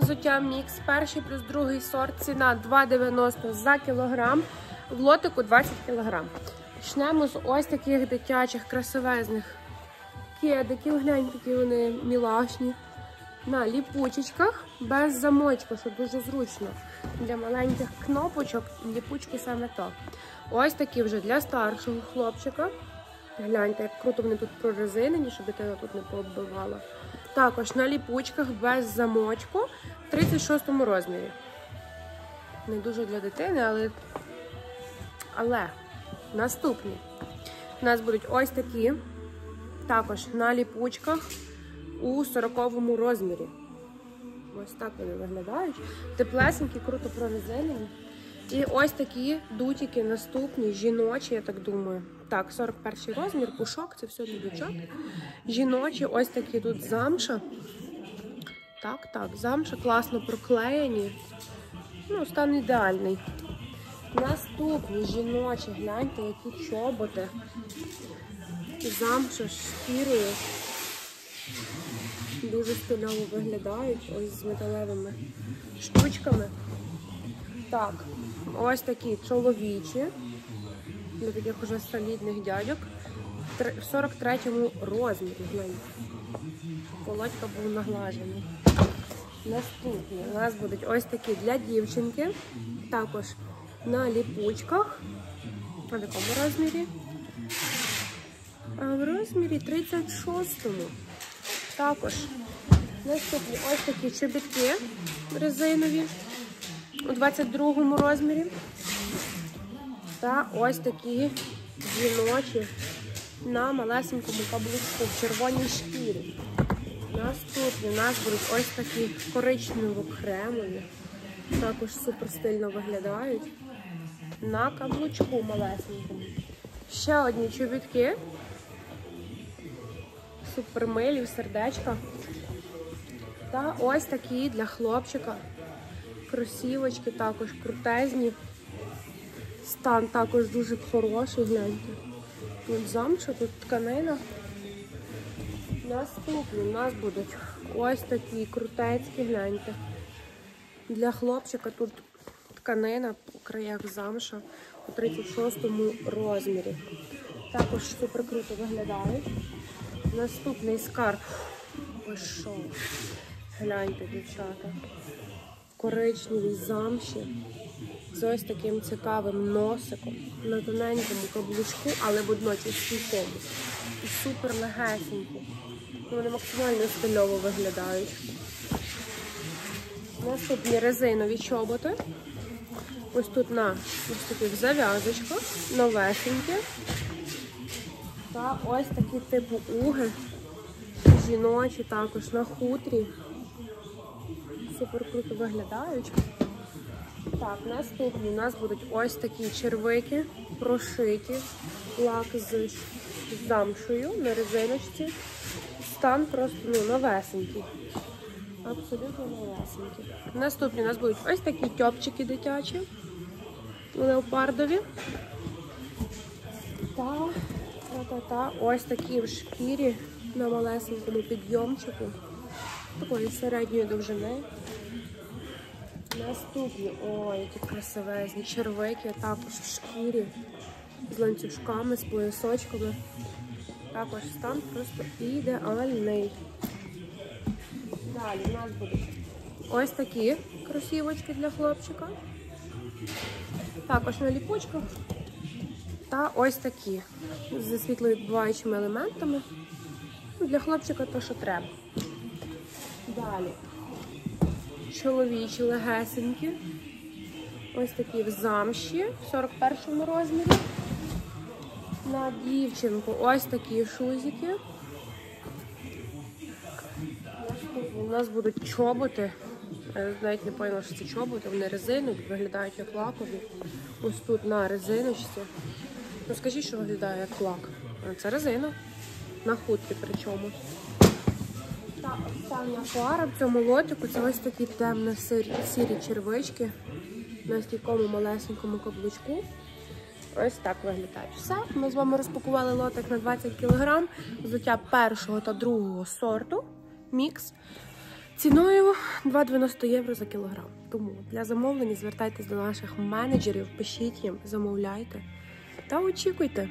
Взуття мікс. Перший плюс другий сорт. Ціна 2,90 за кілограм. В лотику 20 кілограм. Почнемо з ось таких дитячих красивезних кедиків. Глянь, які вони мілашні. На ліпучечках без замочку, що дуже зручно. Для маленьких кнопочок ліпучки саме то. Ось такі вже для старшого хлопчика. Гляньте, як круто вони тут прорезинені, щоб дитина тут не пооббивала. Також на ліпучках без замочку в 36 розмірі. Не дуже для дитини, але. Але наступні. У нас будуть ось такі. Також на ліпучках у 40 розмірі. Ось так вони виглядають. Теплесенькі, круто прорезинені. І ось такі дутики наступні, жіночі, я так думаю. Так, 41 розмір, пушок, це все для дівчат. Жіночі, ось такі тут замша. Так, так, замша класно проклеєні. Ну, стан ідеальний. Наступні жіночі, гляньте, які чоботи. Замша з шкірою. Дуже стильово виглядають, ось з металевими штучками. Так, ось такі чоловічі, для таких уже солідних дядьок. В 43-му розмірі. Володька був наглажений. Наступні у нас будуть ось такі для дівчинки. Також на ліпучках. В такому розмірі. В розмірі 36-му. Також наступні ось такі чобітки резинові у 22 розмірі. Та ось такі жіночі на малесенькому каблучку в червоній шкірі. Наступні у нас будуть ось такі коричнево-кремові. Також супер стильно виглядають. На каблучку малесенькому. Ще одні чобітки. Супермилі в сердечка. Та ось такі для хлопчика. Кросівочки також крутезні. Стан також дуже хороший, гляньте. Тут замша, тут тканина. Наступні у нас будуть ось такі крутецькі, гляньте. Для хлопчика тут тканина по краях замша у 36-му розмірі. Також супер круто виглядають. Наступний скарб. Ось що. Гляньте, дівчата. Коричневі замші з ось таким цікавим носиком на тоненькому каблучку, але водночас стійкому. І супер легесенькі. Вони максимально стильово виглядають. Наступні резинові чоботи. Ось тут на ось таких зав'язочках, новесенькі. Та ось такі типу уги. Жіночі також на хутрі. Супер круто виглядають. Так, наступні у нас будуть ось такі червики, прошиті, лак з замшою на резиночці. Стан просто ну, новесенький. Абсолютно новесенький. Наступні у нас будуть ось такі тьопчики дитячі, леопардові. Та, та, та, та, ось такі в шкірі на малесенькому підйомчику. Такої середньої довжини. Наступні, ой, які красивезні червики, також в шкірі, з ланцюжками, з поясочками. Також стан просто ідеальний. Далі у нас будуть ось такі кросівочки для хлопчика. Також на ліпочках. Та ось такі з світловідбиваючими елементами. Ну, Для хлопчика то, що треба. Далі чоловічі легесенькі. Ось такі в замші в 41-му розмірі. На дівчинку ось такі шузики. У нас будуть чоботи. Навіть не поняла, що це чоботи, вони резинові, виглядають як лакові. Ось тут на резиночці. Ну скажіть, що виглядає як лак. Це резина. На хутрі причому. Та остання пара в цьому лотику це ось такі темно-сірі сірі червички на стійкому малесенькому каблучку. Ось так виглядають. Все. Ми з вами розпакували лотик на 20 кг. Взуття першого та другого сорту. Мікс. Ціною 2,90 євро за кілограм. Тому для замовлення звертайтесь до наших менеджерів, пишіть їм, замовляйте та очікуйте.